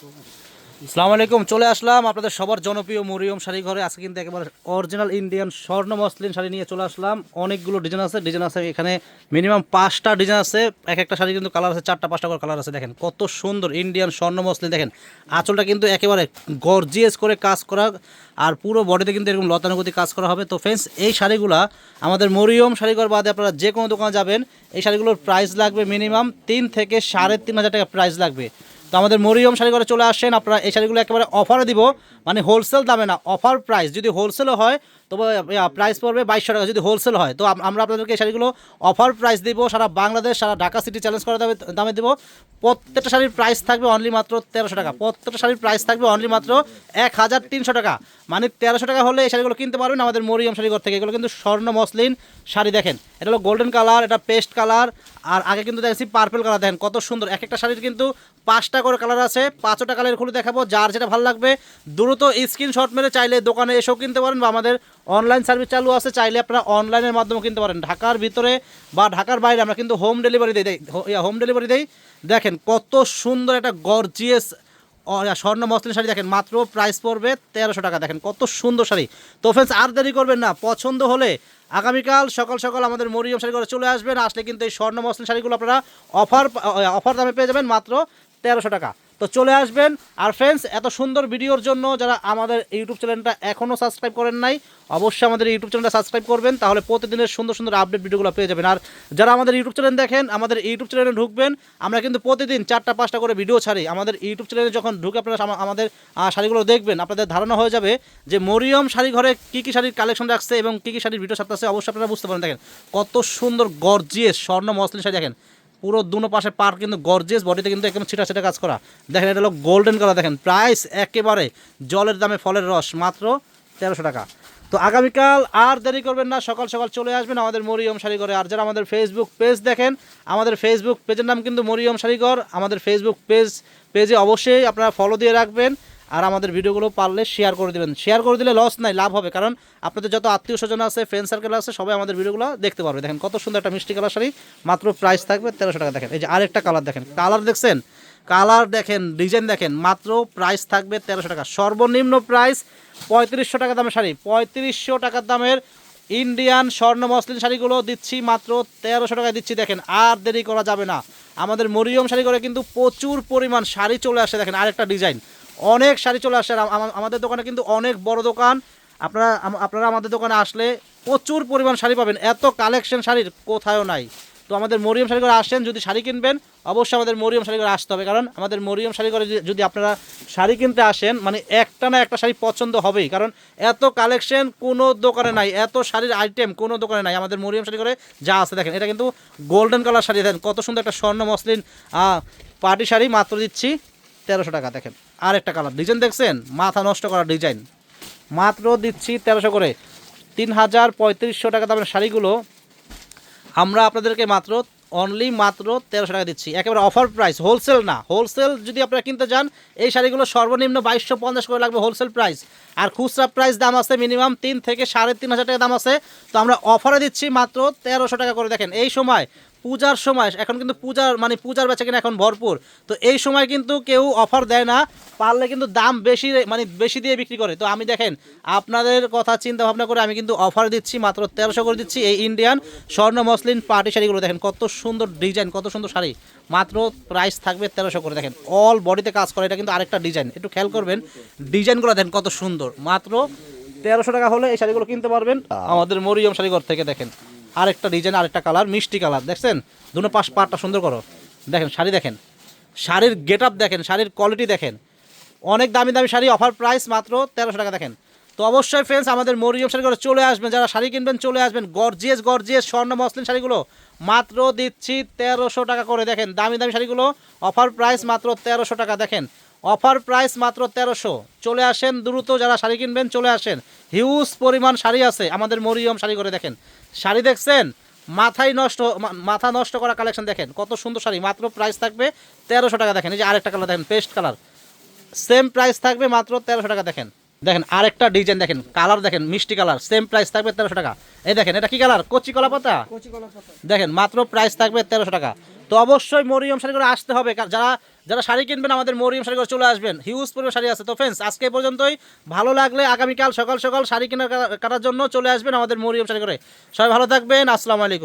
আসসালামু আলাইকুম, চলে আসলাম আপনাদের সবার জনপ্রিয় মরিয়ম শাড়ি ঘরে। আজকে কিন্তু একেবারে অরিজিনাল ইন্ডিয়ান স্বর্ণ মসলিন শাড়ি নিয়ে চলে আসলাম। অনেকগুলো ডিজাইন আছে ডিজাইন আছে এখানে মিনিমাম পাঁচটা ডিজাইন আছে। এক একটা শাড়ি কিন্তু কালার আছে, চারটা, পাঁচটা করে কালার আছে। দেখেন কত সুন্দর ইন্ডিয়ান স্বর্ণ মসলিন, দেখেন। আঁচলটা কিন্তু একেবারে গর্জিয়াস করে কাজ করা, আর পুরো বডিতে কিন্তু এরকম লতানুগতি কাজ করা হবে। তো ফ্রেন্ডস এই শাড়িগুলা আমাদের মরিয়ম শাড়িঘর বাদে আপনারা যে কোনো দোকানে যাবেন, এই শাড়িগুলোর প্রাইস লাগবে মিনিমাম তিন থেকে সাড়ে তিন হাজার টাকা প্রাইস লাগবে। তো আমাদের মরিয়ম শাড়ি ঘরে চলে আসেন। আপনারা এই শাড়িগুলো একেবারে অফারে দিব। মানে হোলসেল দামে না অফার প্রাইস যদি হোলসেলও হয় তবে প্রাইস পড়বে বাইশশো টাকা। যদি হোলসেল হয়, তো আমরা আপনাদেরকে শাড়িগুলো অফার প্রাইস দিব, সারা বাংলাদেশ, সারা ঢাকা সিটি চ্যালেঞ্জ করা দামে দামে দিব। প্রত্যেকটা শাড়ির প্রাইস থাকবে অনলি মাত্র তেরোশো টাকা। প্রত্যেকটা শাড়ির প্রাইস থাকবে অনলি মাত্র এক হাজার তিনশো টাকা। মানে তেরোশো টাকা হলে এই শাড়িগুলো কিনতে পারবেন আমাদের মরিয়ম শাড়িঘর থেকে। এগুলো কিন্তু স্বর্ণ মসলিন শাড়ি, দেখেন। এটা হলো গোল্ডেন কালার এটা পেস্ট কালার আর আগে কিন্তু দেখছি পার্পল কালার দেখেন কত সুন্দর। এক একটা শাড়ির কিন্তু পাঁচটা করে কালার আছে। পাঁচটা কালার খুলে দেখাবো, যার যেটা ভালো লাগবে। দ্রুত স্ক্রিনশট মেরে চাইলে দোকানে এসেও কিনতে পারেন বা আমাদের অনলাইন সার্ভিস চালু আছে, চাইলে আপনারা অনলাইনের মাধ্যমে কিনতে পারেন। ঢাকার ভিতরে বা ঢাকার বাইরে আমরা কিন্তু হোম ডেলিভারি দিই। হোম ডেলিভারি দেই। দেখেন কত সুন্দর একটা গর্জিয়াস স্বর্ণ মসলিন শাড়ি দেখেন। মাত্র প্রাইস পড়বে তেরোশো টাকা। দেখেন কত সুন্দর শাড়ি। তো ফ্রেন্ডস আর দেরি করবেন না। পছন্দ হলে আগামীকাল সকাল সকাল আমাদের মরিয়ম শাড়ি করে চলে আসবেন। আসলে কিন্তু এই স্বর্ণ মসলিন শাড়িগুলো আপনারা অফার অফার দামে পেয়ে যাবেন মাত্র তেরোশো টাকা। তো চলে আসবেন। আর ফ্রেন্ডস এত সুন্দর ভিডিওর জন্য যারা আমাদের ইউটিউব চ্যানেলটা এখনও সাবস্ক্রাইব করেন নাই, অবশ্যই আমাদের ইউটিউব চ্যানেলটা সাবস্ক্রাইব করবেন, তাহলে প্রতিদিনের সুন্দর সুন্দর আপডেট ভিডিওগুলো পেয়ে যাবেন। আর যারা আমাদের ইউটিউব চ্যানেল দেখেন, আমাদের ইউটিউব চ্যানেলে ঢুকবেন, আমরা কিন্তু প্রতিদিন চারটা পাঁচটা করে ভিডিও ছাড়ি। আমাদের ইউটিউব চ্যানেলে যখন ঢুকে আপনারা আমাদের শাড়িগুলো দেখবেন, আপনাদের ধারণা হয়ে যাবে যে মরিয়ম শাড়ি ঘরে কী কী শাড়ির কালেকশন রাখছে এবং কী কী শাড়ির ভিডিও ছাড়তেছে, অবশ্যই আপনারা বুঝতে পারেন। দেখেন কত সুন্দর গর্জিয়ে স্বর্ণ মসলিন শাড়ি দেখেন। পুরো দুনো পাশে পার কিন্তু গর্জিয়াস বডিতে কিন্তু একদম ছিটা ছিটা কাজ করা। দেখেন, এটা হলো গোল্ডেন কালার দেখেন প্রাইস একেবারে জলের দামে ফলের রস, মাত্র তেরোশো টাকা। তো আগামীকাল আর দেরি করবেন না, সকাল সকাল চলে আসবেন আমাদের মরিয়ম শাড়িঘরে। আর যারা আমাদের ফেসবুক পেজ দেখেন, আমাদের ফেসবুক পেজের নাম কিন্তু মরিয়ম শাড়িঘর। আমাদের ফেসবুক পেজ পেজে অবশ্যই আপনারা ফলো দিয়ে রাখবেন। আর আমাদের ভিডিওগুলো পারলে শেয়ার করে দেবেন। শেয়ার করে দিলে লস নাই, লাভ হবে। কারণ আপনাদের যত আত্মীয় স্বজন আছে ফ্রেন্ড সার্কেল আছে, সবাই আমাদের ভিডিওগুলো দেখতে পারবে। দেখেন কত সুন্দর একটা মিষ্টি কালার শাড়ি, মাত্র প্রাইস থাকবে তেরোশো টাকা। দেখেন, এই যে আরেকটা কালার দেখেন। কালার দেখছেন? কালার দেখেন ডিজাইন দেখেন, মাত্র প্রাইস থাকবে তেরোশো টাকা। সর্বনিম্ন প্রাইস পঁয়ত্রিশশো টাকা দামের শাড়ি। পঁয়ত্রিশশো টাকার দামের ইন্ডিয়ান স্বর্ণ মসলিন শাড়িগুলো দিচ্ছি, মাত্র তেরোশো টাকায় দিচ্ছি। দেখেন, আর দেরি করা যাবে না। আমাদের মরিয়ম শাড়ি করে কিন্তু প্রচুর পরিমাণ শাড়ি চলে আসে। দেখেন, আরেকটা ডিজাইন অনেক শাড়ি চলে আসে। আমাদের দোকানে কিন্তু অনেক বড় দোকান। আপনারা আপনারা আমাদের দোকানে আসলে প্রচুর পরিমাণ শাড়ি পাবেন। এত কালেকশন শাড়ির কোথাও নাই। তো আমাদের মরিয়ম শাড়ি করে আসেন, যদি শাড়ি কিনবেন, অবশ্যই আমাদের মরিয়ম শাড়ি করে আসতে হবে। কারণ আমাদের মরিয়ম শাড়ি করে যদি- আপনারা শাড়ি কিনতে আসেন মানে একটা না একটা শাড়ি পছন্দ হবেই। কারণ এত কালেকশন কোনো দোকানে নাই, এত শাড়ির আইটেম কোনো দোকানে নাই। আমাদের মরিয়ম শাড়ি করে যা আছে দেখেন। এটা কিন্তু গোল্ডেন কালার শাড়ি। দেখেন কত সুন্দর একটা স্বর্ণ মসলিন পার্টি শাড়ি। মাত্র দিচ্ছি তেরোশো টাকা, দেখেন। আর একটা কালার। ডিজাইন দেখছেন? মাথা নষ্ট করা ডিজাইন মাত্র দিচ্ছি তেরোশো করে। তিন হাজার পঁয়ত্রিশশো টাকা দামের শাড়িগুলো আমরা আপনাদেরকে মাত্র অনলি মাত্র তেরোশো টাকা দিচ্ছি। একেবারে অফার প্রাইস হোলসেল না। হোলসেল যদি আপনারা কিনতে যান এই শাড়িগুলো সর্বনিম্ন বাইশশো পঞ্চাশ করে লাগবে হোলসেল প্রাইস আর খুচরা প্রাইস দাম আছে মিনিমাম তিন থেকে সাড়ে তিন হাজার টাকা দাম আছে। তো আমরা অফারে দিচ্ছি মাত্র তেরোশো টাকা করে। দেখেন, এই সময় পূজার সময় এখন কিন্তু পূজার মানে পূজার বেচা কিনা এখন ভরপুর। তো এই সময় কিন্তু কেউ অফার দেয় না পারলে কিন্তু দাম বেশি মানে বেশি দিয়ে বিক্রি করে। তো আমি দেখেন আপনাদের কথা চিন্তা ভাবনা করে আমি কিন্তু অফার দিচ্ছি মাত্র তেরোশো করে দিচ্ছি এই ইন্ডিয়ান স্বর্ণ মসলিন পার্টি শাড়িগুলো। দেখেন কত সুন্দর ডিজাইন কত সুন্দর শাড়ি। মাত্র প্রাইস থাকবে তেরোশো করে। দেখেন অল বডিতে কাজ করে এটা কিন্তু আরেকটা ডিজাইন একটু খেয়াল করবেন ডিজাইনগুলো দেখেন কত সুন্দর। মাত্র তেরোশো টাকা হলে এই শাড়িগুলো কিনতে পারবেন। আমাদের মরিয়ম শাড়িঘর থেকে দেখেন। আরেকটা ডিজাইন আরেকটা কালার মিষ্টি কালার দেখছেন? দুটো পাশ পাটটা সুন্দর করো। দেখেন, শাড়ি দেখেন। শাড়ির গেট আপ দেখেন, শাড়ির কোয়ালিটি দেখেন। অনেক দামি দামি শাড়ি অফার প্রাইস মাত্র তেরোশো টাকা, দেখেন। তো অবশ্যই ফ্রেন্ডস আমাদের মরিয়ম শাড়ি করে চলে আসবেন যারা শাড়ি কিনবেন, চলে আসবেন। গর্জিয়াস গর্জিয়াস স্বর্ণ মসলিন শাড়িগুলো। মাত্র দিচ্ছি তেরোশো টাকা করে, দেখেন। দামি দামি শাড়িগুলো অফার প্রাইস মাত্র তেরোশো টাকা, দেখেন। অফার প্রাইস মাত্র তেরোশো। চলে আসেন দ্রুত যারা শাড়ি কিনবেন, চলে আসেন। হিউজ পরিমাণ শাড়ি আছে, আমাদের মরিয়ম শাড়ি করে দেখেন। শাড়ি দেখছেন? মাথায় নষ্ট মাথা নষ্ট করা কালেকশন দেখেন। কত সুন্দর শাড়ি, মাত্র প্রাইস থাকবে তেরোশো টাকা দেখেন। এই যে আরেকটা কালার দেখেন, পেস্ট কালার। সেম প্রাইস থাকবে মাত্র তেরোশো টাকা দেখেন। দেখেন আরেকটা ডিজাইন দেখেন কালার দেখেন মিষ্টি কালার সেম প্রাইস থাকবে তেরোশো টাকা। এই দেখেন এটা কি কালার কচি কলা পাতা? দেখেন মাত্র প্রাইস থাকবে তেরোশো টাকা। তো অবশ্যই মরিয়ম শাড়ি করে আসতে হবে যারা যারা শাড়ি কিনবেন আমাদের মরিয়ম শাড়ি করে চলে আসবেন। হিউজ পরিমাণ শাড়ি আছে। তো ফ্রেন্ডস আজকে পর্যন্তই। ভালো লাগলে আগামীকাল সকাল সকাল শাড়ি কেনার কাটার জন্য চলে আসবেন আমাদের মরিয়ম শাড়ি করে। সবাই ভালো থাকবেন আসসালামু আলাইকুম।